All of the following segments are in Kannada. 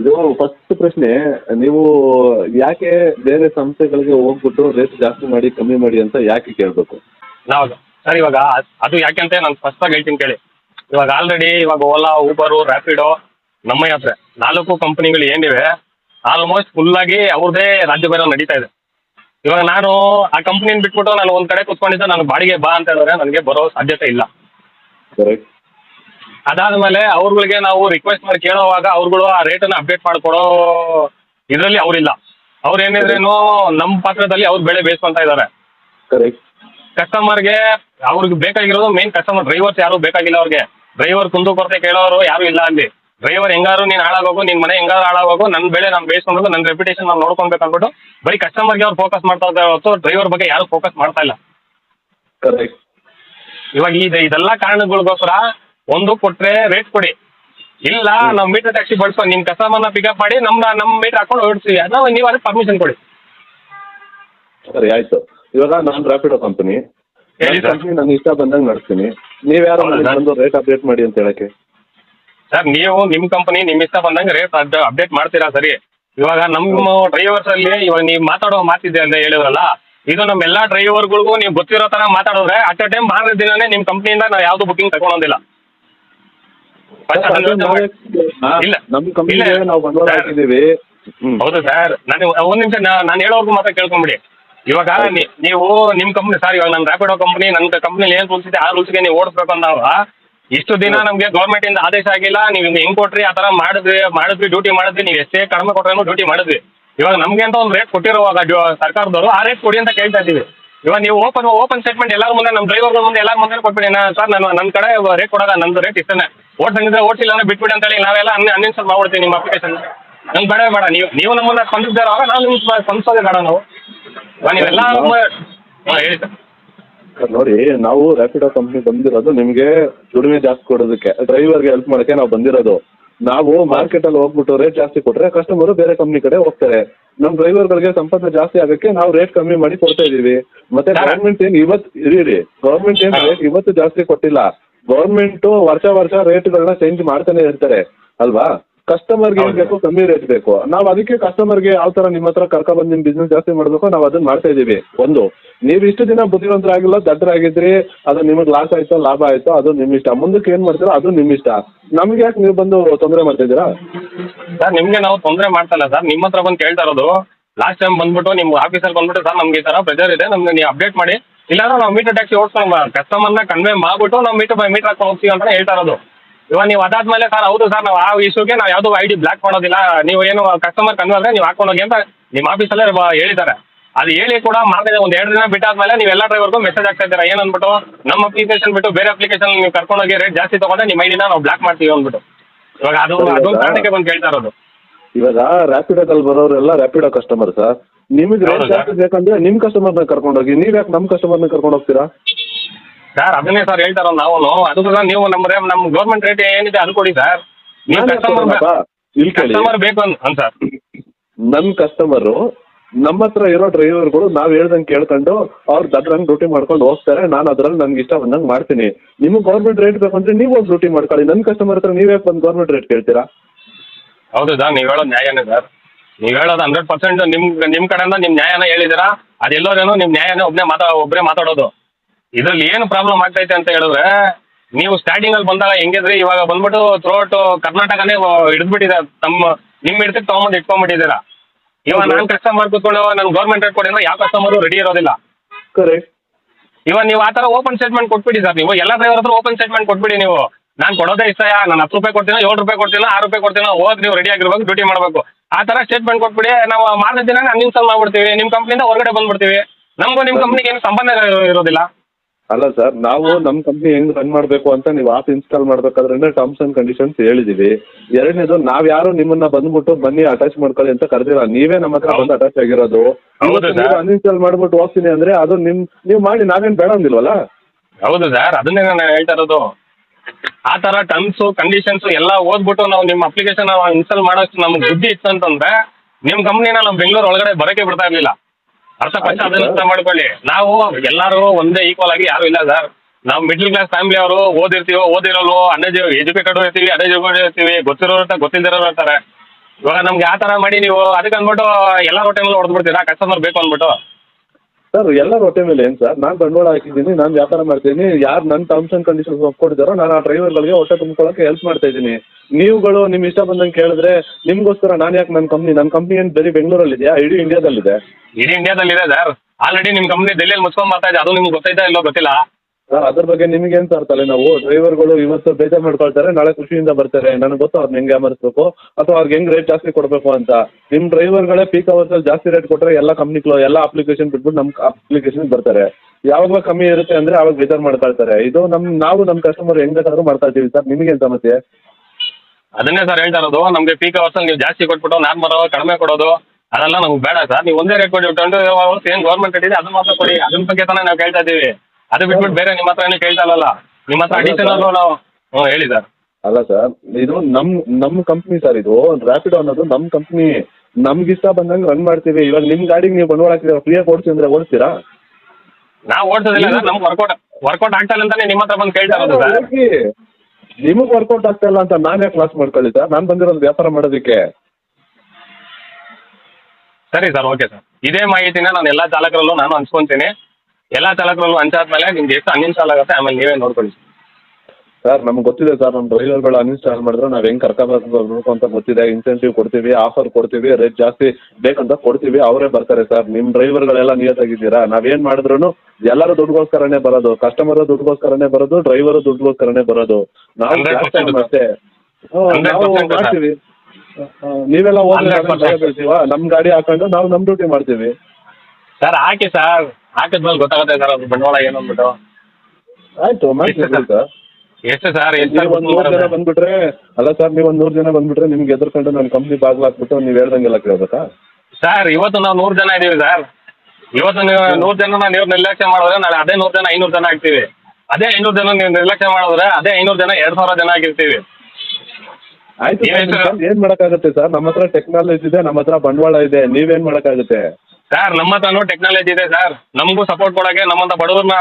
ಇದು ಫಸ್ಟ್ ಪ್ರಶ್ನೆ ನೀವು ಯಾಕೆ ಬೇರೆ ಸಂಸ್ಥೆಗಳಿಗೆ ಹೋಗ್ಬಿಟ್ಟು ರೇಟ್ ಜಾಸ್ತಿ ಮಾಡಿ ಕಮ್ಮಿ ಮಾಡಿ ಅಂತ ಯಾಕೆ ಕೇಳ್ಬೇಕು? ಹೌದು. ಸರ್ ಇವಾಗ ಅದು ಯಾಕೆ ಅಂತ ನಾನು ಫಸ್ಟ್ ಆಗಿ ಹೇಳ್ತೀನಿ ಕೇಳಿ. ಇವಾಗ ಆಲ್ರೆಡಿ ಇವಾಗ ಓಲಾ ಊಬರು ರ್ಯಾಪಿಡೋ ನಮ್ಮ ಯಾತ್ರೆ ನಾಲ್ಕು ಕಂಪನಿಗಳು ಏನಿವೆ ಆಲ್ಮೋಸ್ಟ್ ಫುಲ್ ಆಗಿ ಅವ್ರದೇ ರಾಜ್ಯ ಬೇರೆ ನಡೀತಾ ಇದೆ. ಇವಾಗ ನಾನು ಆ ಕಂಪ್ನಿನ ಬಿಟ್ಬಿಟ್ಟು ನಾನು ಒಂದ್ ಕಡೆ ಕುತ್ಕೊಂಡಿದ್ದೆ ನಾನು ಬಾಡಿಗೆ ಬಾ ಅಂತ ಹೇಳಿದ್ರೆ ನನಗೆ ಬರೋ ಸಾಧ್ಯತೆ ಇಲ್ಲ. ಅದಾದ್ಮೇಲೆ ಅವ್ರುಗಳಿಗೆ ನಾವು ರಿಕ್ವೆಸ್ಟ್ ಮಾಡಿ ಕೇಳೋವಾಗ ಅವ್ರುಗಳು ಆ ರೇಟನ್ನು ಅಪ್ಡೇಟ್ ಮಾಡ್ಕೊಡೋ ಇದರಲ್ಲಿ ಅವರಿಲ್ಲ. ಅವ್ರು ಏನಿದ್ರೇನು ನಮ್ಮ ಪಾತ್ರದಲ್ಲಿ ಅವ್ರು ಬೆಳೆ ಬೇಯಿಸ್ಕೊಂತ ಇದ್ದಾರೆ ಕರೆಕ್ಟ್ ಕಸ್ಟಮರ್ಗೆ ಅವ್ರಿಗೆ ಬೇಕಾಗಿರೋದು ಮೇನ್ ಕಸ್ಟಮರ್ ಡ್ರೈವರ್ಸ್ ಯಾರು ಬೇಕಾಗಿಲ್ಲ ಅವ್ರಿಗೆ. ಡ್ರೈವರ್ ಕುಂದು ಕೊರತೆ ಕೇಳೋರು ಯಾರು ಇಲ್ಲ ಅಲ್ಲಿ. ಡ್ರೈವರ್ ಹೆಂಗಾರು ನೀನು ಹಾಳಾಗೋಗು ನಿನ್ ಮನೆ ಹೆಂಗಾರು ಹಾಳಾಗೋಗು ನನ್ನ ಬೆಳೆ ನಾನು ಬೇಯಿಸ್ಕೊಂಡು ನನ್ನ ರೆಪ್ಯುಟೇಷನ್ ನಾವು ನೋಡ್ಕೊಬೇಕು ಅಂದ್ಬಿಟ್ಟು ಬರೀ ಕಸ್ಟಮರ್ಗೆ ಅವ್ರು ಫೋಕಸ್ ಮಾಡ್ತಾ ಇದ್ದಾರೆ ಹೊರತು ಡ್ರೈವರ್ ಬಗ್ಗೆ ಯಾರು ಫೋಕಸ್ ಮಾಡ್ತಾ ಇಲ್ಲ. ಕರೆಕ್ಟ್ ಇವಾಗ ಇದು ಇದೆಲ್ಲ ಕಾರಣಗಳಿಗೋಸ್ಕರ ಒಂದು ಕೊಟ್ರೆ ರೇಟ್ ಕೊಡಿ. ಇಲ್ಲ ನಾವು ಮೀಟರ್ ಟ್ಯಾಕ್ಸಿ ಬಳಸ್ಕೊ ನಿಮ್ ಕಸ್ಟಮರ್ನ ಪಿಕಪ್ ಮಾಡಿ ನಮ್ಮ ನಮ್ಮ ಮೀಟರ್ ಹಾಕೊಂಡು ಓಡಿಸ್ತೀವಿ. ಅದನ್ನ ನೀವು ಅದಕ್ಕೆ ಪರ್ಮಿಷನ್ ಕೊಡಿ. ಸರಿ ಆಯ್ತು. ಇವಾಗ ನಾನು ರಾಪಿಡ್ ಕಂಪನಿ ಹೇಳಿ ಸರ್. ಕಂಪನಿ ನಾನು ಇಷ್ಟ ಬಂದಂಗೆ ನಡೆಸ್ತೀನಿ. ನೀವು ಯಾರು ಹೌದಾ ಬಂದು ರೇಟ್ ಅಪ್ಡೇಟ್ ಮಾಡಿ ಅಂತ ಹೇಳಕ್ಕೆ? ಸರ್ ನೀವು ನಿಮ್ಮ ಕಂಪನಿ ನಿಮ್ಮ ಇಷ್ಟ ಬಂದಂಗೆ ರೇಟ್ ಅಪ್ಡೇಟ್ ಮಾಡ್ತೀರಾ ಸರಿ? ಇವಾಗ ನಮ್ಮ ಡ್ರೈವರ್ಸ್ ಅಲ್ಲಿ ಇವಾಗ ನೀವು ಮಾತಾಡೋ ಮಾತಿದೆ ಅಂತ ಹೇಳಿದ್ರಲ್ಲ ಇದು ನಮ್ಮ ಎಲ್ಲಾ ಡ್ರೈವರ್ಗಳಿಗೂ ನೀವು ಗೊತ್ತಿರೋ ತರ ಮಾತಾಡಿದ್ರೆ ಅಟ್ ಅ ಟೈಮ್ ಮಾರನೇ ದಿನನೇ ನಿಮ್ಮ ಕಂಪನಿಯಿಂದ ನಾವು ಯಾವ್ದು ಬುಕಿಂಗ್ ತಗೊಳೋದಿಲ್ಲ First ಅದನ್ನ ಯೋಚ್ನೆ ಮಾಡಿ. ಇಲ್ಲ. ಕಂಪನಿಗೆ ನಾವು ಬಂಡವಾಳ ಸರ್. ಹಾಕಿದ್ದೀವಿ. ಹೌದು ಸರ್. ನಾನು ಒಂದ್ ನಿಮಿಷ ನಾನು ಹೇಳೋರ್ಗು ಮಾತ್ರ ಕೇಳ್ಕೊಂಬಿಡಿ. ಇವಾಗ ನೀ- ನೀವು ನಿಮ್ಮ ಕಂಪ್ನಿ ಸರ್ ಇವಾಗ ನನ್ನ ರ್ಯಾಪಿಡೋ ಕಂಪ್ನಿ ನನ್ನ ಕಂಪ್ನಿಲಿ ಏನು ರೂಲ್ಸ್ ಇದೆ ಆ ರೂಲ್ಸ್ಗೆ ನೀವು ಓಡಿಸ್ಬೇಕು ಅಂದಾಗ ಇಷ್ಟು ದಿನ ನಮಗೆ ಗೌರ್ಮೆಂಟ್ ಇಂದ ಆದೇಶ ಆಗಿಲ್ಲ ನೀವು ಹಿಂಗೆ ಕೊಟ್ರಿ ಆ ಥರ ಮಾಡಿದ್ವಿ ಮಾಡಿದ್ವಿ ಡ್ಯೂಟಿ ಮಾಡಿದ್ವಿ ನೀವು ಎಷ್ಟೇ ಕಡಿಮೆ ಕೊಟ್ರೇನು ಡ್ಯೂಟಿ ಮಾಡಿದ್ವಿ ಇವಾಗ ನಮಗೆ ಅಂತ ಒಂದು ರೇಟ್ ಕೊಟ್ಟಿರುವಾಗ ಸರ್ಕಾರದವರು ಆ ರೇಟ್ ಕೊಡಿ ಅಂತ ಕೇಳ್ತಾ ಇದ್ದೀವಿ. ಇವಾಗ ನೀವು ಓಪನ್ ಓಪನ್ ಸ್ಟೇಟ್ಮೆಂಟ್ ಎಲ್ಲರ ಮುಂದೆ ನಮ್ಮ ಡ್ರೈವರ್ ಮುಂದೆ ಎಲ್ಲರ ಮುಂದೆ ಕೊಟ್ಬಿಡಿ ಸರ್ ನಾನು ನನ್ನ ಕಡೆ ರೇಟ್ ಕೊಡೋಲ್ಲ ನಂದು ರೇಟ್ ಇಷ್ಟನೇ. ಓಡ್ಸಂಗಿದ್ರೆ ಇಲ್ಲ ಅಂದ್ರೆ ಬಿಟ್ಬಿಡಿ ಅಂತೇಳಿ ನಾವೆಲ್ಲ ಅನ್ನ ಅನ್ಇನ್ಸ್ಟಾಲ್ ಮಾಡ್ಬಿಡ್ತೀವಿ ನಿಮ್ಮ ಅಪ್ಲಿಕೇಶನ್ ನಂಗೆ ಬೇಡ ಬೇಡ. ನೀವು ನೀವು ನಮ್ಮನ್ನ ಸ್ಪಂದಿಸಿದಾರ ನಾವು ನಿಮ್ಗೆ ಸ್ಪಂದಿಸೋದೇ ಬೇಡ ನಾವು. ನೀವೆಲ್ಲ ನಮ್ಮ ಹಾಂ ಹೇಳಿ ಸರ್. ಸರ್ ನೋಡಿ ನಾವು ರ್ಯಾಪಿಡೋ ಕಂಪ್ನಿ ಬಂದಿರೋದು ನಿಮಗೆ ದುಡಿಮೆ ಜಾಸ್ತಿ ಕೊಡೋದಕ್ಕೆ ಡ್ರೈವರ್ಗೆ ಹೆಲ್ಪ್ ಮಾಡೋಕ್ಕೆ ನಾವು ಬಂದಿರೋದು. ನಾವು ಮಾರ್ಕೆಟ್ ಅಲ್ಲಿ ಹೋಗ್ಬಿಟ್ಟು ರೇಟ್ ಜಾಸ್ತಿ ಕೊಟ್ರೆ ಕಸ್ಟಮರ್ ಬೇರೆ ಕಂಪ್ನಿ ಕಡೆ ಹೋಗ್ತಾರೆ. ನಮ್ಮ ಡ್ರೈವರ್ಗಳಿಗೆ ಸಂಪರ್ಕ ಜಾಸ್ತಿ ಆಗಕ್ಕೆ ನಾವು ರೇಟ್ ಕಮ್ಮಿ ಮಾಡಿ ಕೊಡ್ತಾ ಇದೀವಿ ಮತ್ತೆ ಗವರ್ಮೆಂಟ್ ಗೌರ್ಮೆಂಟ್ ಏನ್ ಇವತ್ತು ಇರೀರಿ ಗೌರ್ಮೆಂಟ್ ಏನ್ ರೇಟ್ ಇವತ್ತು ಜಾಸ್ತಿ ಕೊಟ್ಟಿಲ್ಲ. ಗೌರ್ಮೆಂಟ್ ವರ್ಷ ವರ್ಷ ರೇಟ್ಗಳನ್ನ ಚೇಂಜ್ ಮಾಡ್ತಾನೆ ಇರ್ತಾರೆ ಅಲ್ವಾ? ಕಸ್ಟಮರ್ಗೆ ಏನ್. ಬೇಕು ಕಮ್ಮಿ ರೇಟ್ ಬೇಕು. ನಾವು ಅದಕ್ಕೆ ಕಸ್ಟಮರ್ಗೆ ಯಾವ ತರ ನಿಮ್ಮ ಹತ್ರ ಕರ್ಕೊಂಡ್ಬಂದು ನಿಮ್ ಬಿಸ್ನೆಸ್ ಜಾಸ್ತಿ ಮಾಡಬೇಕು ನಾವು ಅದನ್ನ ಮಾಡ್ತಾ ಇದೀವಿ ಒಂದು ನೀವು ಇಷ್ಟು ದಿನ ಬುದ್ಧಿವಂತರಾಗಿಲ್ಲ ದಡ್ಡರಾಗಿದ್ರಿ ಅದು ನಿಮಗೆ ಲಾಸ್ ಆಯ್ತೋ ಲಾಭ ಆಯ್ತೋ ಅದು ನಿಮ್ ಇಷ್ಟ. ಮುಂದಕ್ಕೆ ಏನ್ ಮಾಡ್ತೀರೋ ಅದು ನಿಮ್ ಇಷ್ಟ. ನಮ್ಗೆ ಯಾಕೆ ನೀವು ಬಂದು ತೊಂದರೆ ಮಾಡ್ತಿದ್ದೀರಾ ಸರ್ ನಿಮಗೆ ನಾವು ತೊಂದರೆ ಮಾಡ್ತಾ ಇಲ್ಲ ಸರ್. ನಿಮ್ಮ ಹತ್ರ ಬಂದು ಕೇಳ್ತಾ ಇರೋದು ಲಾಸ್ಟ್ ಟೈಮ್ ಬಂದ್ಬಿಟ್ಟು ನಿಮ್ಮ ಆಫೀಸಲ್ಲಿ ಬಂದ್ಬಿಟ್ಟು ಸರ್ ನಮ್ಗೆ ಈ ಥರ ಪ್ರೆಷರ್ ಇದೆ ನಮ್ಗೆ ನೀವು ಅಪ್ಡೇಟ್ ಮಾಡಿ. ಇಲ್ಲಾಂದ್ರೆ ನಾವು ಮೀಟರ್ ಟ್ಯಾಕ್ಸಿ ಓಡಿಸ್ಕೊಂಡು ಕಸ್ಟಮರ್ನ ಕನ್ವೆ ಮಾಡ್ಬಿಟ್ಟು ನಾವು ಮೀಟರ್ ಬೈ ಮೀಟರ್ ಹಾಕೊಂಡು ಹೋಗ್ತೀವಿ ಅಂತ ಹೇಳ್ತಾ ಇರೋದು. ಇವಾಗ ನೀವು ಅದಾದ್ಮೇಲೆ ಸರ್ ಹೌದು ಸರ್ ನಾವು ಆ ಇಶ್ಯೂಗೆ ನಾವು ಯಾವುದು ಐ ಡಿ ಬ್ಲಾಕ್ ಮಾಡೋದಿಲ್ಲ. ನೀವು ಏನು ಕಸ್ಟಮರ್ ಕನ್ವೆ ಆದರೆ ನೀವು ಹಾಕೊಂಡು ಹೋಗಿ ಅಂತ ನಿಮ್ಮ ಆಫೀಸಲ್ಲೇ ಹೇಳಿದ್ದಾರೆ. ಅದು ಹೇಳಿ ಕೂಡ ಮಾಡಿದೆ ಒಂದು ಎರಡು ದಿನ ಬಿಟ್ಟಾದ್ಮೇಲೆ ನೀವು ಎಲ್ಲ ಡ್ರೈವರ್ಗೂ ಮೆಸೇಜ್ ಆಗ್ತಾ ಇದ್ದೀರಾ. ಏನು ಅಂದ್ಬಿಟ್ಟು? ನಮ್ಮ ಅಪ್ಲಿಕೇಶನ್ ಬಿಟ್ಟು ಬೇರೆ ಅಪ್ಲಿಕೇಶನ್ ನೀವು ಕರ್ಕೊಂಡೋಗಿ ರೇಟ್ ಜಾಸ್ತಿ ತಗೊಂಡ್ರೆ ನಿಮ್ಮ ಐಡಿನ ನಾವು ಬ್ಲಾಕ್ ಮಾಡ್ತೀವಿ ಅಂದ್ಬಿಟ್ಟು. ಇವಾಗ ಅದು ಅದೊಂದು ಕಾರಣಕ್ಕೆ ಬಂದು ಕೇಳ್ತಾ ಇರೋದು. ಇವಾಗ ರ್ಯಾಪಿಡೋದಲ್ಲಿ ಬರೋರೆಲ್ಲ ರ್ಯಾಪಿಡೋ ಕಸ್ಟಮರ್ ಸರ್ ನಿಮಗೆ ರೇಟ್ ಹೌದಾ? ಜಾಸ್ತಿ ಬೇಕಂದ್ರೆ ನಿಮ್ ಕಸ್ಟಮರ್ನ ಕರ್ಕೊಂಡೋಗಿ ನೀವ್ ಯಾಕೆ ನಮ್ಮ ಕಸ್ಟಮರ್ನ ಕರ್ಕೊಂಡು ಹೋಗ್ತೀರಾ? ಸರ್ ಅದನ್ನೇ ಸರ್ ಹೇಳ್ತಾರಲ್ಲ ನಾವು ಅದು ಸರ್ ನೀವು ನಮ್ಮ ರೇ ನಮ್ಮ ಗೌರ್ಮೆಂಟ್ ರೇಟ್ ಏನಿದೆ ಅದು ಕೊಡಿ ಸರ್ ನೀವು ನಾನೇ ಕಸ್ಟಮರ್ ಕೊಡೋಣಪ್ಪ. ಇಲ್ಲಿ ಕೇಳಿ. ಕಸ್ಟಮರ್ ಬೇಕು ಅಂತ ಸರ್ ನಮ್ ಕಸ್ಟಮರು ನಮ್ಮ ಹತ್ರ ಇರೋ ಡ್ರೈವರ್ಗಳು ನಾವ್ ಹೇಳ್ದಂಗೆ ಕೇಳ್ಕೊಂಡು ಅವ್ರ ದಡ್ರಂಗ್ ಡ್ಯೂಟಿ ಮಾಡ್ಕೊಂಡು ಹೋಗ್ತಾರೆ. ನಾನು ಅದ್ರಲ್ಲಿ ನನ್ಗೆ ಇಷ್ಟ ಬಂದಂಗೆ ಮಾಡ್ತೀನಿ. ನಿಮ್ಗೆ ಗೌರ್ಮೆಂಟ್ ರೇಟ್ ಬೇಕಂದ್ರೆ ನೀವು ಹೋಗಿ ಡ್ಯೂಟಿ ಮಾಡ್ಕೊಳ್ಳಿ. ನನ್ನ ಕಸ್ಟಮರ್ ಹತ್ರ ಯಾಕೆ ಬಂದು ಗೌರ್ಮೆಂಟ್ ರೇಟ್ ಕೇಳ್ತೀರಾ? ಹೌದು ಸರ್ ನೀವು ಹೇಳೋದು ನ್ಯಾಯನೇ ಸರ್ ನೀವು ಹೇಳೋದು ಹಂಡ್ರೆಡ್ ಪರ್ಸೆಂಟ್ ನಿಮ್ಮ ನಿಮ್ಮ ಕಡೆಯಿಂದ ನಿಮ್ಮ ನ್ಯಾಯನ ಹೇಳಿದ್ದೀರಾ ಅದೆಲ್ಲರೇನು ನಿಮ್ಮ ನ್ಯಾಯನೇ ಒಬ್ಬನೇ ಮಾತಾ ಒಬ್ಬರೇ ಮಾತಾಡೋದು. ಇದರಲ್ಲಿ ಏನು ಪ್ರಾಬ್ಲಮ್ ಆಗ್ತೈತೆ ಅಂತ ಹೇಳಿದ್ರೆ ನೀವು ಸ್ಟಾರ್ಟಿಂಗ್ ಅಲ್ಲಿ ಬಂದಾಗ ಹೆಂಗಿದ್ರಿ? ಇವಾಗ ಬಂದ್ಬಿಟ್ಟು ಥ್ರೂಔಟ್ ಕರ್ನಾಟಕನೇ ಹಿಡಿದ್ಬಿಟ್ಟಿದೆ. ತಮ್ಮ ನಿಮ್ಮ ಹಿಡ್ತಕ್ಕೆ ತೊಗೊಂಬಂದು ಇಟ್ಕೊಂಡ್ಬಿಟ್ಟಿದ್ದೀರಾ? ಇವಾಗ ನಾನು ಕಸ್ಟಮರ್ ಕೂತ್ಕೊಂಡು ನಾನು ಗೌರ್ಮೆಂಟ್ ರೇಟ್ ಕೊಡಿ ಅಂದ್ರೆ ಯಾವ ಕಸ್ಟಮರು ರೆಡಿ ಇರೋದಿಲ್ಲ. ಕರೆಕ್ಟ್ ಇವಾಗ ನೀವು ಆ ಥರ ಓಪನ್ ಸ್ಟೇಟ್ಮೆಂಟ್ ಕೊಟ್ಬಿಡಿ ಸರ್ ನೀವು. ಎಲ್ಲ ಡ್ರೈವರ್ ಹತ್ರ ಓಪನ್ ಸ್ಟೇಟ್ಮೆಂಟ್ ಕೊಟ್ಬಿಡಿ ನೀವು. ನಾನು ಕೊಡೋದೇ ಇಷ್ಟ ನಾನು ಹತ್ತು ರೂಪಾಯಿ ಕೊಡ್ತೀನೋ ಏಳು ರೂಪಾಯಿ ಕೊಡ್ತೀನೋ ಆರು ರೂಪಾಯಿ ಕೊಡ್ತೀನೋ ಹೋಗಿ ನೀವು ರೆಡಿ ಆಗಿರ್ಬೇಕು ಡ್ಯೂಟಿ ಮಾಡಬೇಕು. ಆ ತರ ಸ್ಟೇಟ್ಮೆಂಟ್ ಕೊಟ್ಬಿಡಿ. ನಾವು ಮಾರನೇ ದಿನ ಅನ್ಇನ್ಸ್ಟಾಲ್ ಮಾಡ್ಬಿಡ್ತೀವಿ ನಿಮ್ಮ ಕಂಪ್ನಿಯಿಂದ ಹೊರಗಡೆ ಬಂದ್ಬಿಡ್ತೀವಿ. ನಮಗೂ ನಿಮ್ಮ ಕಂಪ್ನಿಗೆ ಏನು ಸಂಬಂಧ ಇರೋದಿಲ್ಲ. ಅಲ್ಲ ಸರ್ ನಾವು ನಮ್ಮ ಕಂಪ್ನಿ ಹೆಂಗ್ ರನ್ ಮಾಡಬೇಕು ಅಂತ ನೀವು ಆಪ್ ಇನ್ಸ್ಟಾಲ್ ಮಾಡ್ಬೇಕಾದ್ರೆ ಟರ್ಮ್ಸ್ ಅಂಡ್ ಕಂಡೀಷನ್ಸ್ ಹೇಳಿದೀವಿ. ಎರಡನೇದು ನಾವ್ ಯಾರು ನಿಮ್ಮನ್ನ ಬಂದ್ಬಿಟ್ಟು ಬನ್ನಿ ಅಟ್ಯಾಚ್ ಮಾಡ್ಕೊಳ್ಳಿ ಅಂತ ಕರೆದಿಲ್ಲ. ನೀವೇ ನಮ್ಮ ಹತ್ರ ಬಂದು ಅಟ್ಯಾಚ್ ಆಗಿರೋದು. ಅನ್ಇನ್ಸ್ಟಾಲ್ ಮಾಡ್ಬಿಟ್ಟು ಹೋಗ್ತೀನಿ ಅಂದ್ರೆ ಅದು ನಿಮ್ ನೀವು ಮಾಡಿ ನಾವೇನ್ ಬೇಡ ಅಂದಿಲ್ವಲ್ಲ? ಹೌದು ಸರ್ ಅದನ್ನೇ ನಾನು ಹೇಳ್ತಾ ಇರೋದು. ಆ ತರ ಟರ್ಮ್ಸ್ ಕಂಡೀಷನ್ಸ್ ಎಲ್ಲ ಓದ್ಬಿಟ್ಟು ನಾವು ನಿಮ್ಮ ಅಪ್ಲಿಕೇಶನ್ ಇನ್ಸ್ಟಾಲ್ ಮಾಡೋಷ್ಟು ನಮ್ಗೆ ಬುದ್ಧಿ ಇತ್ತು ಅಂತಂದ್ರೆ ನಿಮ್ಮ ಕಂಪ್ನಿನ ನಮ್ಮ ಬೆಂಗಳೂರು ಒಳಗಡೆ ಬರೋಕೆ ಬಿಡ್ತಾ ಇರಲಿಲ್ಲ. ಅರ್ಥ ಪಕ್ಷ? ಅದನ್ನ ಅರ್ಥ ಮಾಡ್ಕೊಳ್ಳಿ. ನಾವು ಎಲ್ಲರೂ ಒಂದೇ ಈಕ್ವಲ್ ಆಗಿ ಯಾರು ಇಲ್ಲ ಸರ್ ನಾವು ಮಿಡ್ಲ್ ಕ್ಲಾಸ್ ಫ್ಯಾಮಿಲಿ ಅವರು ಓದಿರ್ತೀವೋ ಓದಿರೋಲ್ವೋ ಅನ್ಎಜು ಎಜುಕೇಟೆಡ್ ಇರ್ತೀವಿ ಅನ್ಎಜುಕೇಟೆಡ್ ಇರ್ತೀವಿ ಗೊತ್ತಿರೋರು ಅಂತ ಗೊತ್ತಿಲ್ದಿರೋರು ಅಂತಾರೆ ಇವಾಗ ನಮ್ಗೆ ಆ ತರ ಮಾಡಿ ನೀವು ಅದಕ್ಕೆ ಅಂದ್ಬಿಟ್ಟು ಟೈಮ್ ಹೊಟ್ಟೆನಲ್ಲಿ ಹೊಡೆದ್ಬಿಡ್ತೀರಾ ಕಸ್ಟಮರ್ ಬೇಕು ಅಂದ್ಬಿಟ್ಟು. ಸರ್ ಎಲ್ಲ ಹೊಟ್ಟೆ ಮೇಲೆ ಏನು ಸರ್ ನಾನು ಬಂಡವಾಳ ಹಾಕಿದ್ದೀನಿ, ನಾನು ವ್ಯಾಪಾರ ಮಾಡ್ತೀನಿ, ಯಾರು ನನ್ನ ಟರ್ಮ್ಸ್ ಆ್ಯಂಡ್ ಕಂಡೀಷನ್ಸ್ ಒಪ್ಕೊಂಡಿದ್ದಾರೋ ನಾನು ಆ ಡ್ರೈವರ್ಗಳಿಗೆ ಹೊಟ್ಟೆ ತುಂಬ್ಕೊಳ್ಳೋಕೆ ಹೆಲ್ಪ್ ಮಾಡ್ತಾ ಇದ್ದೀನಿ. ನೀವುಗಳು ನಿಮ್ಮ ಇಷ್ಟ ಬಂದಂಗೆ ಕೇಳಿದ್ರೆ ನಿಮಗೋಸ್ಕರ ನಾನು ಯಾಕೆ ನನ್ನ ಕಂಪ್ನಿ ನನ್ನ ಕಂಪ್ನಿ ಏನು ಬರೀ ಬೆಂಗಳೂರಲ್ಲಿ ಇದೆಯಾ ಇಡೀ ಇಂಡಿಯಾದಲ್ಲಿದೆ ಇಡೀ ಇಂಡಿಯಾದಲ್ಲಿ ಇದೆ ಸರ್ ಆಲ್ರೆಡಿ ನಿಮ್ಮ ಕಂಪ್ನಿ ಡೆಲ್ಲಿಯಲ್ಲಿ ಮುಚ್ಕೊಂಡ್ ಬರ್ತಾ ಇದೆ, ಅದು ನಿಮ್ಗೆ ಗೊತ್ತೈತಾ ಇಲ್ಲೋ ಗೊತ್ತಿಲ್ಲ. ಸರ್ ಅದ್ರ ಬಗ್ಗೆ ನಿಮ್ಗೇನು ಸರ್ ತಲೆ ನಾವು ಡ್ರೈವರ್ಗಳು ಇವತ್ತು ಬೇಜಾರು ಮಾಡ್ಕೊಳ್ತಾರೆ, ನಾಳೆ ಖುಷಿಯಿಂದ ಬರ್ತಾರೆ. ನನಗೆ ಗೊತ್ತು ಅವ್ರನ್ನ ಹೆಂಗೆ ಅಮರಿಸ್ಬೇಕು. ಅಥವಾ ಅವ್ರಿಗೆ ಹೆಂಗೆ ರೇಟ್ ಜಾಸ್ತಿ ಕೊಡಬೇಕು ಅಂತ. ನಿಮ್ಮ ಡ್ರೈವರ್ಗಳೇ ಪೀಕ್ ಅವರ್ಸಲ್ಲಿ ಜಾಸ್ತಿ ರೇಟ್ ಕೊಟ್ಟರೆ ಎಲ್ಲ ಕಂಪ್ನಿಗಳು ಎಲ್ಲ ಅಪ್ಲಿಕೇಶನ್ ಬಿಟ್ಬಿಟ್ಟು ನಮ್ಮ ಅಪ್ಲಿಕೇಶನ್ ಬರ್ತಾರೆ. ಯಾವಾಗ ಕಮ್ಮಿ ಇರುತ್ತೆ ಅಂದರೆ ಅವಾಗ ಬೇಜಾರು ಮಾಡ್ಕೊಳ್ತಾರೆ ಇದು ನಮ್ಮ ನಾವು ನಮ್ಮ ಕಸ್ಟಮರ್ ಹೆಂಗ್ ಬೇಕಾದ್ರೂ ಮಾಡ್ತಾ ಇದ್ದೀವಿ ಸರ್. ನಿಮಗೇನು ಸಮಸ್ಯೆ? ಅದನ್ನೇ ಸರ್ ಹೇಳ್ತಾ ಇರೋದು. ನಮಗೆ ಪೀಕ್ ಅವರ್ಸ್ ನೀವು ಜಾಸ್ತಿ ಕೊಟ್ಬಿಟ್ಟು ನಾರ್ಮಲ್ ಕಡಿಮೆ ಕೊಡೋದು, ಅದೆಲ್ಲ ನಮ್ಗೆ ಬೇಡ ಸರ್. ನೀವು ಒಂದೇ ರೇಟ್ ಕೊಡಿ ಟ್ವೆಂಟಿ ಏನು ಗೌರ್ಮೆಂಟ್ ಇದೆ ಅದನ್ನ ಮಾತ್ರ ಕೊಡಿ. ಅದ್ರ ಬಗ್ಗೆ ತಾನೇ ನಾವು ಕೇಳ್ತಾ ಇದ್ದೀವಿ. ಅದು ಬಿಟ್ಬಿಟ್ಟು ಬೇರೆ ನಿಮ್ಮ ಹತ್ರ ಏನು ಕೇಳ್ತಾ ಇಲ್ಲಲ್ಲ ನಿಮ್ಮ ಹತ್ರ ನಾವು ಹ್ಞೂ ಹೇಳಿ ಸರ್ ಅಲ್ಲ ಸರ್ ಇದು ನಮ್ಮ ನಮ್ಮ ಕಂಪ್ನಿ ಸರ್ ಇದು. ರ್ಯಾಪಿಡೋ ಅನ್ನೋದು ನಮ್ಮ ಕಂಪ್ನಿ ನಮ್ಗೆ ಇಷ್ಟ ಬಂದಂಗೆ ರನ್ ಮಾಡ್ತೀವಿ. ಇವಾಗ ನಿಮ್ಮ ಗಾಡಿಗೆ ನೀವು ಬಂಡವಾಳ ಹಾಕಿದ್ರೆ ಫ್ರೀಯಾಗಿ ಓಡಿಸಿ ಅಂದ್ರೆ ಓಡಿಸ್ತೀರಾ? ನಾವು ಓಡಿಸೋದಿಲ್ಲ ಸರ್ ನಮ್ಗೆ ವರ್ಕೌಟ್ ವರ್ಕೌಟ್ ಆಗ್ತಾ ಇಲ್ಲ ಅಂತಾನೆ ನಿಮ್ಮ ಹತ್ರ ಬಂದು ಕೇಳ್ತಾ ಇರೋದು ಸರ್. ನಿಮಗೆ ವರ್ಕೌಟ್ ಆಗ್ತಾ ಇಲ್ಲ ಅಂತ ನಾನು ಯಾಕೆ ಲಾಸ್ ಮಾಡ್ಕೊಳ್ಳಿ ಸರ್? ನಾನು ಬಂದಿರೋದು ವ್ಯಾಪಾರ ಮಾಡೋದಕ್ಕೆ. ಸರಿ ಸರ್ ಓಕೆ ಸರ್. ಇದೇ ಮಾಹಿತಿನ ನಾನು ಎಲ್ಲಾ ಚಾಲಕರಲ್ಲೂ ನಾನು ಹಂಚ್ಕೊಂತೀನಿ. ಎಲ್ಲ ಚಾಲಕರಲ್ಲೂ ಹಂಚಾದ್ಮೇಲೆ ನಿಮ್ಗೆ ಎಷ್ಟು ಅನ್ಇನ್ಸ್ಟಾಲ್ ಆಗುತ್ತೆ ಆಮೇಲೆ ನೀವೇ ನೋಡ್ಕೊಳ್ಳಿ. ಸರ್ ನಮ್ಗೆ ಗೊತ್ತಿದೆ ಸರ್ ನಮ್ಮ ಡ್ರೈವರ್ಗಳು ಅನ್ಇನ್ಸ್ಟಾಲ್ ಮಾಡಿದ್ರೆ ನಾವು ಹೆಂಗ್ ಕರ್ಕೋಬೇಕು ಅಂತ ಗೊತ್ತಿದೆ. ಇನ್ಸೆಂಟಿವ್ ಕೊಡ್ತೀವಿ ಆಫರ್ ಕೊಡ್ತೀವಿ ರೇಟ್ ಜಾಸ್ತಿ ಬೇಕಂತ ಕೊಡ್ತೀವಿ ಅವರೇ ಬರ್ತಾರೆ ಸರ್. ನಿಮ್ಮ ಡ್ರೈವರ್ಗಳೆಲ್ಲ ನಿಯತ್ತಾಗಿದ್ದೀರಾ? ನಾವೇನು ಮಾಡಿದ್ರು ಎಲ್ಲರೂ ದುಡ್ಡುಗೋಸ್ಕರನೇ ಬರೋದು ಕಸ್ಟಮರ್ ದುಡ್ಡುಗೋಸ್ಕರನೇ ಬರೋದು ಡ್ರೈವರ್ ದುಡ್ಡುಗೋಸ್ಕರನೇ ಬರೋದು. ನಾವು 100% ಜಾಸ್ತಿ ಮತ್ತೆ ನಾವು ಮಾಡ್ತೀವಿ. ನೀವೆಲ್ಲ ಹೋದ್ರೆ 100% ಭಯ ಬೀಳ್ತೀವಾ ನಮ್ಮ ಗಾಡಿ ಹಾಕೊಂಡು ನಾವು ನಮ್ಮ ಡ್ಯೂಟಿ ಮಾಡ್ತೀವಿ. ಸರ್ ಹಾಕಿ ಸರ್. ಹಾಕಿದ್ಮೇಲೆ ಗೊತ್ತಾಗುತ್ತೆ ಸರ್ ಅದು ಬಂಡವಾಳ ಏನು ಅಂದ್ಬಿಟ್ಟು. ಆಯ್ತು ಮಾಡ್ತೀವಿ ಸರ್? ಎಷ್ಟು ಸರ್ ಎಷ್ಟು ನೀವು ಒಂದು ನೂರು ಜನ ಬಂದ್ಬಿಟ್ರೆ ಅಲ್ಲ ಸರ್ ನೀವು ಒಂದ್ ನೂರ್ ಜನ ಬಂದ್ಬಿಟ್ರೆ ನಿಮ್ಗೆ ಎದುರ್ಕೊಂಡು ನನ್ನ ಕಂಪ್ನಿ ಬಾಗ್ಲ ಹಾಕ್ಬಿಟ್ಟು ನೀವು ಹೇಳ್ದಂಗೆಲ್ಲ ಕೇಳ್ಬೇಕಾ? ಸರ್ ಇವತ್ತು ನಾವು ನೂರ್ ಜನ ಇದೀವಿ ಸರ್. ಇವತ್ತು ನೀವು ನೂರು ಜನ ನೀವು ನಿರ್ಲಕ್ಷ್ಯ ಮಾಡಿದ್ರೆ ನಾಳೆ ಅದೇ ನೂರ್ ಜನ ಐನೂರ್ ಜನ ಆಗ್ತೀವಿ. ಅದೇ ಐನೂರ್ ಜನ ನೀವು ನಿರ್ಲಕ್ಷ್ಯ ಮಾಡಿದ್ರೆ ಅದೇ ಐನೂರ್ ಜನ ಎರಡು ಸಾವಿರ ಜನ ಆಗಿರ್ತೀವಿ. ಆಯ್ತು ಏನ್ ಸರ್, ಆಗುತ್ತೆ ಏನ್ ಮಾಡಕ್ಕಾಗುತ್ತೆ ಸರ್? ನಮ್ಮ ಹತ್ರ ಟೆಕ್ನಾಲಜಿ ಇದೆ ನಮ್ಮ ಹತ್ರ ಬಂಡವಾಳ ಇದೆ ನೀವೇನ್ ಮಾಡಕ್ಕಾಗುತ್ತೆ? ಸರ್ ನಮ್ಮ ಹತ್ರನೂ ಟೆಕ್ನಾಲಜಿ ಇದೆ ಸರ್ ನಮಗೂ ಸಪೋರ್ಟ್ ಕೊಡೋಕೆ ನಮ್ಮಂತ ಬಡವ್ರನ್ನ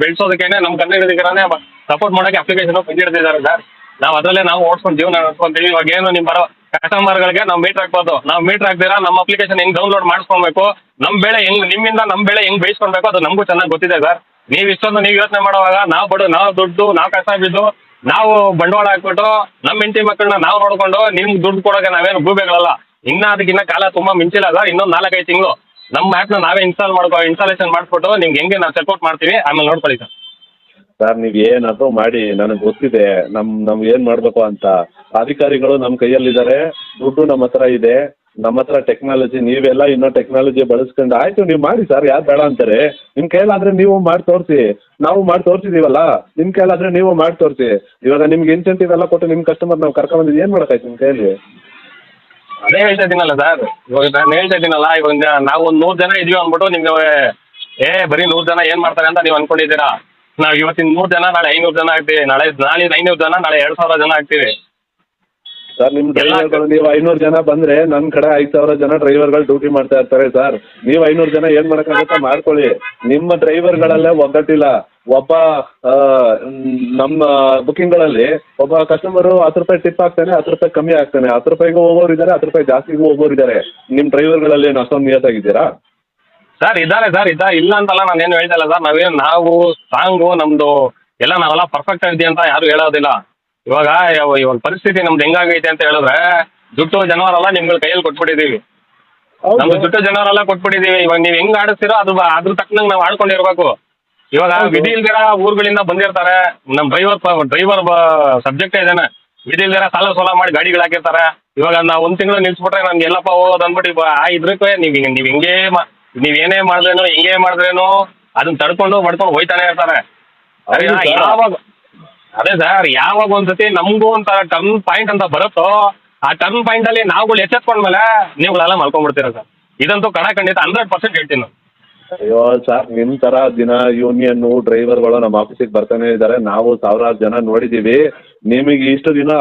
ಬೆಳೆಸೋದಕ್ಕೇನೆ ನಮ್ಮ ಕನ್ನಡಿಗರನ್ನೇ ಸಪೋರ್ಟ್ ಮಾಡೋಕೆ ಅಪ್ಲಿಕೇಶನ್ ಬಂದಿಡ್ತಿದ್ದಾರೆ ಸರ್ ನಾವು ಅದರಲ್ಲೇ ನಾವು ಓಡಿಸ್ಕೊಂಡು ಜೀವನ ನಡೆಸ್ಕೊಂತೀವಿ. ಇವಾಗ ಏನು ನಿಮ್ಮ ಬರೋ ಕಸ್ಟಮರ್ಗಳಿಗೆ ನಾವು ಮೀಟರ್ ಹಾಕ್ಬೋದು. ನಾವು ಮೀಟರ್ ಹಾಕ್ದಿರಾ ನಮ್ಮ ಅಪ್ಲಿಕೇಶನ್ ಹೆಂಗ್ ಡೌನ್ಲೋಡ್ ಮಾಡಿಸ್ಕೊಬೇಕು? ನಮ್ಮ ಬೆಳೆ ಹೆಂಗ್, ನಿಮ್ಮಿಂದ ನಮ್ಮ ಬೆಳೆ ಹೆಂಗ್ ಬೇಯಿಸ್ಕೊಳ್ಬೇಕು? ಅದು ನಮಗೂ ಚೆನ್ನಾಗಿ ಗೊತ್ತಿದೆ ಸರ್ ನೀವು ಇಷ್ಟೊಂದು ನೀವು ಯೋಚನೆ ಮಾಡುವಾಗ ನಾವು ಬಡ, ನಾವು ದುಡ್ಡು, ನಾವು ಕಷ್ಟ ಬಿದ್ದು ನಾವು ಬಂಡವಾಳ ಹಾಕ್ಬಿಟ್ಟು ನಮ್ಮ ಹೆಂಡತಿ ಮಕ್ಕಳನ್ನ ನಾವು ನೋಡ್ಕೊಂಡು ನಿಮ್ಗೆ ದುಡ್ಡು ಕೊಡೋಕೆ ನಾವೇನು ಗೂಬೆಗಳಲ್ಲ. ಇನ್ನ ಅದಕ್ಕಿನ್ನ ಕಾಲ ತುಂಬಾ ಮಿಂಚಿಲ್ಲ ಸರ್ ಇನ್ನೊಂದು ನಾಲ್ಕೈದು ತಿಂಗಳು. ನಮ್ಮ ಆ್ಯಪ್ನ ನಾವೇ ಇನ್ಸ್ಟಾಲ್ ಮಾಡ್ಕೊ ಇನ್ಸ್ಟಾಲೇಷನ್ ಮಾಡಿಸ್ಬಿಟ್ಟು ನಿಮ್ಗೆ ಹೆಂಗೆ ನಾವು ಚೆಕ್ಔಟ್ ಮಾಡ್ತೀವಿ, ಆಮೇಲೆ ನೋಡ್ಕೊಳ್ಳಿ ಸರ್. ಸರ್, ನೀವ್ ಏನಾದ್ರು ಮಾಡಿ, ನನಗೆ ಗೊತ್ತಿದೆ. ನಮ್ ನಮ್ಗೆ ಏನ್ ಮಾಡ್ಬೇಕು ಅಂತ. ಅಧಿಕಾರಿಗಳು ನಮ್ಮ ಕೈಯಲ್ಲಿದ್ದಾರೆ. ದುಡ್ಡು ನಮ್ಮ ಹತ್ರ ಇದೆ. ನಮ್ಮ ಹತ್ರ ಟೆಕ್ನಾಲಜಿ ನೀವೆಲ್ಲ ಇನ್ನೂ ಟೆಕ್ನಾಲಜಿ ಬಳಸ್ಕೊಂಡು, ಆಯ್ತು, ನೀವು ಮಾಡಿ ಸರ್, ಯಾರು ಬೇಡ ಅಂತಾರೆ. ನಿಮ್ಮ ಕೈಲಾದ್ರೆ ನೀವು ಮಾಡಿ ತೋರಿಸಿ. ನಾವು ಮಾಡಿ ತೋರಿಸಿದೀವಲ್ಲ ನಿಮ್ಮ ಕೈಲಾದ್ರೆ ನೀವು ಮಾಡಿ ತೋರಿಸಿ. ಇವಾಗ ನಿಮ್ಗೆ ಇನ್ಸೆಂಟಿವ್ ಎಲ್ಲ ಕೊಟ್ಟು ನಿಮ್ಮ ಕಸ್ಟಮರ್ ನಾವು ಕರ್ಕೊಂಡ್ಬಂದಿದ್ದು ಏನು ಮಾಡೋಕ್ಕಾಯ್ತು ನಿಮ್ಮ ಕೈಯಲ್ಲಿ? ಅದೇ ಹೇಳ್ತಾ ಇದ್ದೀನಲ್ಲ ಸರ್ ಇವಾಗ ನಾನು ಹೇಳ್ತಾ ಇದ್ದೀನಲ್ಲ, ಇವಾಗ ನಾವು ಒಂದು ನೂರು ಜನ ಇದೀವಿ ಅಂದ್ಬಿಟ್ಟು ನಿಮ್ಗೆ ಏ, ಬರೀ ನೂರು ಜನ ಏನು ಮಾಡ್ತಾರೆ ಅಂತ ನೀವು ಅನ್ಕೊಂಡಿದ್ದೀರಾ? ನಾವು ಇವತ್ತಿನ ನೂರು ಜನ, ನಾಳೆ ಐನೂರು ಜನ ಆಗ್ತೀವಿ. ನಾಳೆ ನಾಳೆ ಐನೂರು ಜನ, ನಾಳೆ ಎರಡು ಸಾವಿರ ಜನ ಆಗ್ತೀವಿ. ಸರ್ ನಿಮ್ಮ ಡ್ರೈವರ್ ಡ್ರೈವರ್ಗಳು ನೀವು ಐನೂರು ಜನ ಬಂದ್ರೆ ನನ್ನ ಕಡೆ ಐದು ಸಾವಿರ ಜನ ಡ್ರೈವರ್ಗಳು ಡ್ಯೂಟಿ ಮಾಡ್ತಾ ಇರ್ತಾರೆ ಸರ್. ನೀವು ಐನೂರ್ ಜನ ಏನು ಮಾಡೋಕ್ಕಾಗುತ್ತೆ ಮಾಡ್ಕೊಳ್ಳಿ. ನಿಮ್ಮ ಡ್ರೈವರ್ಗಳಲ್ಲೇ ಒಗ್ಗಟ್ಟಿಲ್ಲ. ಒಬ್ಬ ನಮ್ಮ ಬುಕಿಂಗ್ಗಳಲ್ಲಿ ಒಬ್ಬ ಕಸ್ಟಮರು ಹತ್ತು ರೂಪಾಯಿ ಟಿಪ್ ಹಾಕ್ತಾನೆ ಹತ್ತು ರೂಪಾಯಿ ಕಮ್ಮಿ ಆಗ್ತಾನೆ ಹತ್ತು ರೂಪಾಯಿಗೂ ಹೋಗೋರು ಇದ್ದಾರೆ ಹತ್ತು ರೂಪಾಯಿ ಜಾಸ್ತಿಗೂ ಹೋಗೋರು ಇದ್ದಾರೆ ನಿಮ್ಮ ಡ್ರೈವರ್ಗಳಲ್ಲಿ ಏನು ಅಷ್ಟೊಂದು ನಿಯತ್ತಾಗಿದ್ದೀರಾ? ಸರ್ ಇದ್ದಾರೆ ಸರ್ ಇದ್ದ ಇಲ್ಲ ಅಂತಲ್ಲ ನಾನು ಏನು ಹೇಳ್ತಾ ಇಲ್ಲ ಸರ್. ನಾವೇನು ನಾವು ಸಾಂಗು ನಮ್ದು ಎಲ್ಲ ನಾವೆಲ್ಲ ಪರ್ಫೆಕ್ಟ್ ಆಗಿದೆ ಅಂತ ಯಾರು ಹೇಳೋದಿಲ್ಲ. ಇವಾಗ ಇವಾಗ ಪರಿಸ್ಥಿತಿ ನಮ್ದು ಹೆಂಗಾಗೈತೆ ಅಂತ ಹೇಳಿದ್ರೆ ದುಡ್ಡು ಜನವರೆಲ್ಲ ನಿಮ್ಗಳ ಕೈಯಲ್ಲಿ ಕೊಟ್ಬಿಟ್ಟಿದ್ದೀವಿ. ನಮ್ದು ದುಡ್ಡು ಜನವರೆಲ್ಲ ಕೊಟ್ಬಿಟ್ಟಿದೀವಿ ಇವಾಗ ನೀವು ಹೆಂಗ್ ಆಡಿಸ್ತೀರೋ ಅದ್ರ ಬ- ಅದ್ರ ತಕ್ಕನಂಗೆ ನಾವು ಆಡ್ಕೊಂಡಿರ್ಬೇಕು. ಇವಾಗ ವಿಧಿ ಇಲ್ದಿರ ಊರುಗಳಿಂದ ಬಂದಿರ್ತಾರೆ. ನಮ್ಮ ಡ್ರೈವರ್ ಡ್ರೈವರ್ ಸಬ್ಜೆಕ್ಟ್ ಇದೇನೆ. ವಿಧಿ ಇಲ್ದಿರ ಸಾಲ ಸೋಲ ಮಾಡಿ ಗಾಡಿಗಳು ಹಾಕಿರ್ತಾರೆ. ಇವಾಗ ನಾವು ಒಂದ್ ತಿಂಗಳು ನಿಲ್ಸ್ಬಿಟ್ರೆ ನಮ್ಗೆ ಎಲ್ಲಪ್ಪ ಹೋಗೋದು ಅಂದ್ಬಿಟ್ಟು ಆ ಇದ್ರಕ್ಕೆ ನೀವು ನೀವು ಹಿಂಗೆ ಮಾ ನೀವು ಏನೇ ಮಾಡಿದ್ರೇನು ಹೆಂಗೆ ಮಾಡಿದ್ರೇನು ಅದನ್ನ ತಡ್ಕೊಂಡು ಮಾಡ್ಕೊಂಡು ಹೋಯ್ತಾನೆ ಇರ್ತಾರೆ. ಯಾವಾಗ ಅದೇ ಸರ್ ಯಾವಾಗ ಒಂದ್ಸತಿ ನಮಗೂ ಅಂತ ಟರ್ನ್ ಪಾಯಿಂಟ್ ಅಂತ ಬರುತ್ತೋ ಆ ಟರ್ನ್ ಪಾಯಿಂಟ್ ಅಲ್ಲಿ ನಾವುಗಳು ಎಚ್ಚೆತ್ಕೊಂಡ್ಮೇಲೆ ನೀವುಗಳೆಲ್ಲ ಮಲ್ಕೊಂಡ್ಬಿಡ್ತೀರ ಸರ್? ಇದಂತೂ ಕಣ ಖಂಡಿತ ಹಂಡ್ರೆಡ್ ಪರ್ಸೆಂಟ್ ಹೇಳ್ತೀನಿ ನಾನು. ಅಯ್ಯೋ ಸರ್ ನಿಮ್ಮ ಥರ ದಿನ ಯೂನಿಯನ್ ಡ್ರೈವರ್ಗಳು ನಮ್ಮ ಆಫೀಸಿಗೆ ಬರ್ತಾನೆ ಇದ್ದಾರೆ ನಾವು ಸಾವಿರಾರು ಜನ ನೋಡಿದ್ದೀವಿ ನಿಮಗೆ ಇಷ್ಟು ದಿನ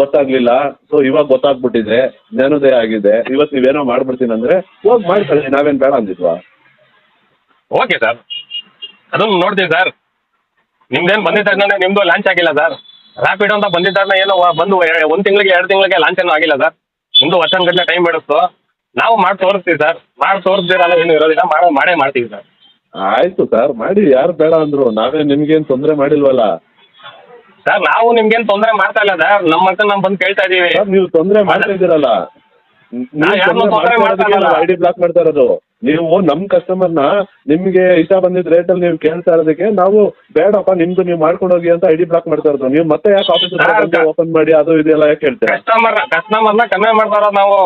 ಗೊತ್ತಾಗ್ಲಿಲ್ಲ. ಸೊ ಇವಾಗ ಗೊತ್ತಾಗ್ಬಿಟ್ಟಿದೆ. ಜ್ಞಾನೋದಯ ಆಗಿದೆ. ಇವತ್ತು ನೀವೇನೋ ಮಾಡ್ಬಿಡ್ತೀನಿ ಅಂದ್ರೆ ಹೋಗಿ ಮಾಡ್ಕೊಳ್ಳಿ. ನಾವೇನು ಬೇಡ ಅಂದಿದ್ವಾ? Okay sir. ಅದನ್ನು ನೋಡ್ತೀವಿ ಸರ್. ನಿಮ್ದೇನು ಬಂದಿದ್ದ ತಕ್ಷಣ ನಿಮ್ದು ಲಾಂಚ್ ಆಗಿಲ್ಲ ಸರ್ ರಾಪಿಡ್ ಅಂತ ಬಂದಿದ್ದ ತಕ್ಷಣ ಏನೋ ಬಂದು ಒಂದು ತಿಂಗಳಿಗೆ ಎರಡು ತಿಂಗಳಿಗೆ ಲಾಂಚ್ ಏನೂ ಆಗಿಲ್ಲ ಸರ್ ನಿಮ್ದು ವರ್ಷನ್ ಗಟ್ಟಲೆ ಟೈಮ್ ಬಿಡಿಸ್ತು. ನಾವು ಮಾಡಿ ತೋರಿಸ್ತೀವಿ ಸರ್ ಮಾಡಿ ತೋರಿಸ್ದಿರಲ್ಲ ಏನು ಇರೋದಿಲ್ಲ. ಮಾಡೋ ಮಾಡೇ ಮಾಡ್ತೀವಿ ಸರ್ ಆಯ್ತು ಸರ್ ಮಾಡಿ ಯಾರು ಬೇಡ ಅಂದ್ರು. ನಾವೇ ನಿಮ್ಗೇನ್ ತೊಂದರೆ ಮಾಡಿಲ್ವಲ್ಲ? ಸರ್ ನಾವು ನಿಮ್ಗೇನು ತೊಂದರೆ ಮಾಡ್ತಾ ಇಲ್ಲ ಸರ್ ನಮ್ಮ ಹತ್ರ ನಾವು ಬಂದು ಕೇಳ್ತಾ ಇದೀವಿ. ಸರ್ ನೀವು ತೊಂದರೆ ಮಾಡ್ತಾ ಇದ್ದೀರಲ್ಲ. ಐಡಿ ಬ್ಲಾಕ್ ಮಾಡ್ತಾ ಇರೋದು. ನೀವು ನಮ್ ಕಸ್ಟಮರ್ನ ನಿಮ್ಗೆ ಇಷ್ಟ ಬಂದಿದ್ ರೇಟ್ ಅಲ್ಲಿ ನೀವು ಕೇಳ್ತಾ ಇರೋದಕ್ಕೆ ನಾವು ಬೇಡಪ್ಪ ನಿಮ್ದು ನೀವು ಮಾಡ್ಕೊಂಡು ಹೋಗಿ ಅಂತ ಐಡಿ ಬ್ಲಾಕ್ ಮಾಡ್ತಾ ಇರೋದು. ನೀವು ಮತ್ತೆ ಯಾಕೆ ಆಫೀಸ್ ಓಪನ್ ಮಾಡಿ ಅದು ಇದೆಲ್ಲ ಯಾಕೆ ಹೇಳ್ತೀರಾ ಕಸ್ಟಮರ್ ಕಸ್ಟಮರ್ನ ಕಮ್ಮಿ ಮಾಡ್ತಾ ಇರೋದು ನಾವು.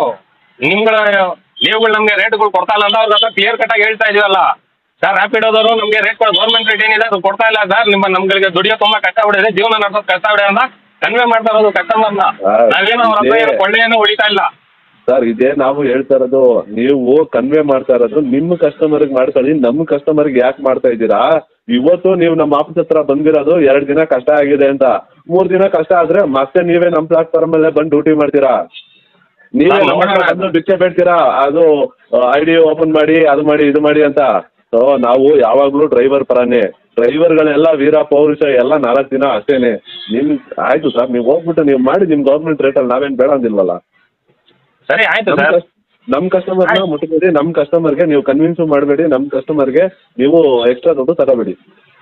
ನಿಮ್ಗಳ ನೀವುಗಳು ನಮ್ಗೆ ರೇಟ್ಗಳು ಕೊಡ್ತಾ ಇಲ್ಲ ಅಂತ ಅವ್ರ ಹತ್ರ ಕ್ಲಿಯರ್ ಕಟ್ ಆಗಿ ಹೇಳ್ತಾ ಇದೀವಲ್ಲ. ಸರ್ ರ್ಯಾಪಿಡೋದವರು ನಮಗೆ ರೇಟ್ ಗೌರ್ಮೆಂಟ್ ರೇಟ್ ಏನಿದೆ ಅದು ಕೊಡ್ತಾ ಇಲ್ಲ ಸರ್. ನಿಮ್ಮ ನಮ್ಗಳಿಗೆ ದುಡಿಯೋ ತುಂಬಾ ಕಷ್ಟ ಬಿಡಿದೆ ಜೀವನ ನಡೆಸೋದು ಕಷ್ಟ ಬಿಡಿದೆ ಅಂತ ಕನ್ವೆ ಮಾಡ್ತಾ ಇರೋದು ಕಸ್ಟಮರ್ನ ನಾವೇನೋ ಅವ್ರ ಹತ್ರ ಏನು ಹೊಡಿತಾ ಇಲ್ಲ. ಸರ್ ಇದೇ ನಾವು ಹೇಳ್ತಾ ಇರೋದು ನೀವು ಕನ್ವೆ ಮಾಡ್ತಾ ಇರೋದು ನಿಮ್ಮ ಕಸ್ಟಮರ್ ಮಾಡ್ಕೊಳ್ಳಿ ನಮ್ಮ ಕಸ್ಟಮರ್ಗೆ ಯಾಕೆ ಮಾಡ್ತಾ ಇದ್ದೀರಾ? ಇವತ್ತು ನೀವು ನಮ್ಮ ಆಫೀಸ್ ಹತ್ರ ಬಂದಿರೋದು ಎರಡು ದಿನ ಕಷ್ಟ ಆಗಿದೆ ಅಂತ. ಮೂರ್ ದಿನ ಕಷ್ಟ ಆದ್ರೆ ಮತ್ತೆ ನೀವೇ ನಮ್ಮ ಪ್ಲಾಟ್ಫಾರ್ಮ್ ಅಲ್ಲೇ ಬಂದು ಡ್ಯೂಟಿ ಮಾಡ್ತೀರಾ? ನೀವೇ ನಮ್ಮ. ಭಿಕ್ಷೆ ಬೇಡ್ತೀರಾ? ಅದು ಐ ಡಿ ಓಪನ್ ಮಾಡಿ ಅದು ಮಾಡಿ ಇದು ಮಾಡಿ ಅಂತ. ಸೊ ನಾವು ಯಾವಾಗ್ಲೂ ಡ್ರೈವರ್ ಪರಾನೇ. ಡ್ರೈವರ್ಗಳೆಲ್ಲ ವೀರ ಪೌರುಷ ಎಲ್ಲ ನಾಲ್ಕು ದಿನ ಅಷ್ಟೇನೆ. ನಿಮ್ ಆಯ್ತು ಸರ್ ನೀವು ಹೋಗ್ಬಿಟ್ಟು ನೀವು ಮಾಡಿ ನಿಮ್ ಗೌರ್ಮೆಂಟ್ ರೇಟಲ್ಲಿ ನಾವೇನ್ ಬೇಡ ಅಂದಿಲ್ವಲ್ಲ ಸರಿ ಆಯ್ತು ನಮ್ ಸರ್. ಮುಟ್ಟಬೇಡಿ ನಮ್ ಕಸ್ಟಮರ್ನ ಆಯ್ತು. ಮುಟ್ಬೇಡಿ ನಮ್ ಕಸ್ಟಮರ್ಗೆ ನೀವು ಕನ್ವಿನ್ಸ್ ಮಾಡಬೇಡಿ ನಮ್ ಕಸ್ಟಮರ್ಗೆ ನೀವು ಎಕ್ಸ್ಟ್ರಾ ದುಡ್ಡು ತಗೋಬೇಡಿ.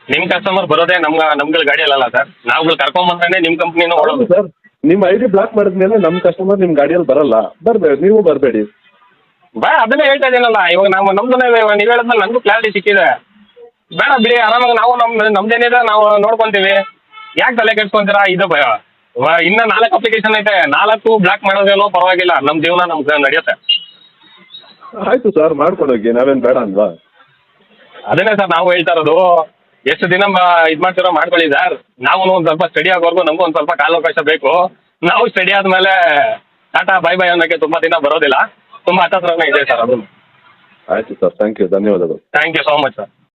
ನಿಮ್ ಕಸ್ಟಮರ್ ಬರೋದೇ ನಮ್ಗ ನಮ್ಗಳ ಗಾಡಿ ಅಲ್ಲಲ್ಲ ಸರ್. ನಾವುಗಳು ಕರ್ಕೊಂಬಂದ್ರೆ ನಿಮ್ ಕಂಪ್ನಿನೂ ಹೌದು ಓಡೋದು ಸರ್. ನಿಮ್ಮ ಐ ಡಿ ಬ್ಲಾಕ್ ಮಾಡಿದ್ಮೇಲೆ ನಮ್ ಕಸ್ಟಮರ್ ನಿಮ್ ಗಾಡಿಯಲ್ಲಿ ಬರಲ್ಲ. ಬರ್ಬೇಡಿ ನೀವು ಬರಬೇಡಿ. ಬಾ ಅದನ್ನೇ ಹೇಳ್ತಾ ಇದ್ದೀನಲ್ಲ ಇವಾಗ ನಾವು ನಮ್ದು ನೀವು ಹೇಳಿದ್ಮೇಲೆ ನನಗೂ ಕ್ಲಾರಿಟಿ ಸಿಕ್ಕಿದೆ. ಬೇಡ ಬಿಡಿ ಆರಾಮಾಗಿ ನಾವು ನಮ್ ನಮ್ದೇನಿದೆ ನಾವು ನೋಡ್ಕೊಂತೀವಿ. ಯಾಕೆ ತಲೆ ಕೆಡ್ಸ್ಕೊಂತೀರಾ? ಇದು ಭಯ. ವ- ಇನ್ನ ನಾಲ್ಕು ಅಪ್ಲಿಕೇಶನ್ ಐತೆ. ನಾಲ್ಕು ಬ್ಲಾಕ್ ಮಾಡೋದೇನೋ ಪರವಾಗಿಲ್ಲ. ನಮ್ಮ ಜೀವನ ನಮ್ಗೆ ನಡೆಯುತ್ತೆ. ಆಯ್ತು ಸರ್ ಮಾಡ್ಕೊಂಡೋಗಿ. ನಾವೇನ್ ಬೇಡ ಅಲ್ವಾ? ಅದನ್ನೇ ಸರ್ ನಾವು ಹೇಳ್ತಾ ಇರೋದು ಎಷ್ಟು ದಿನ ಇದ್ ಮಾಡ್ತಿರೋ ಮಾಡ್ಕೊಳ್ಳಿ ಸರ್. ನಾವು ಒಂದು ಸ್ವಲ್ಪ ಸ್ಟಡಿ ಆಗೋವರೆಗೂ ನಮಗೂ ಒಂದ್ ಸ್ವಲ್ಪ ಕಾಲಾವಕಾಶ ಬೇಕು. ನಾವು ಸ್ಟಡಿ ಆದ್ಮೇಲೆ ಟಾಟಾ ಬೈ ಬೈ ಅನ್ನೋಕ್ಕೆ ತುಂಬಾ ದಿನ ಬರೋದಿಲ್ಲ. ತುಂಬಾ ಹತ್ತತ್ರನೇ ಇದೆ ಸರ್ ಅದು. ಆಯ್ತು ಸರ್ ಥ್ಯಾಂಕ್ ಯು ಧನ್ಯವಾದಗಳು. Thank you so much sir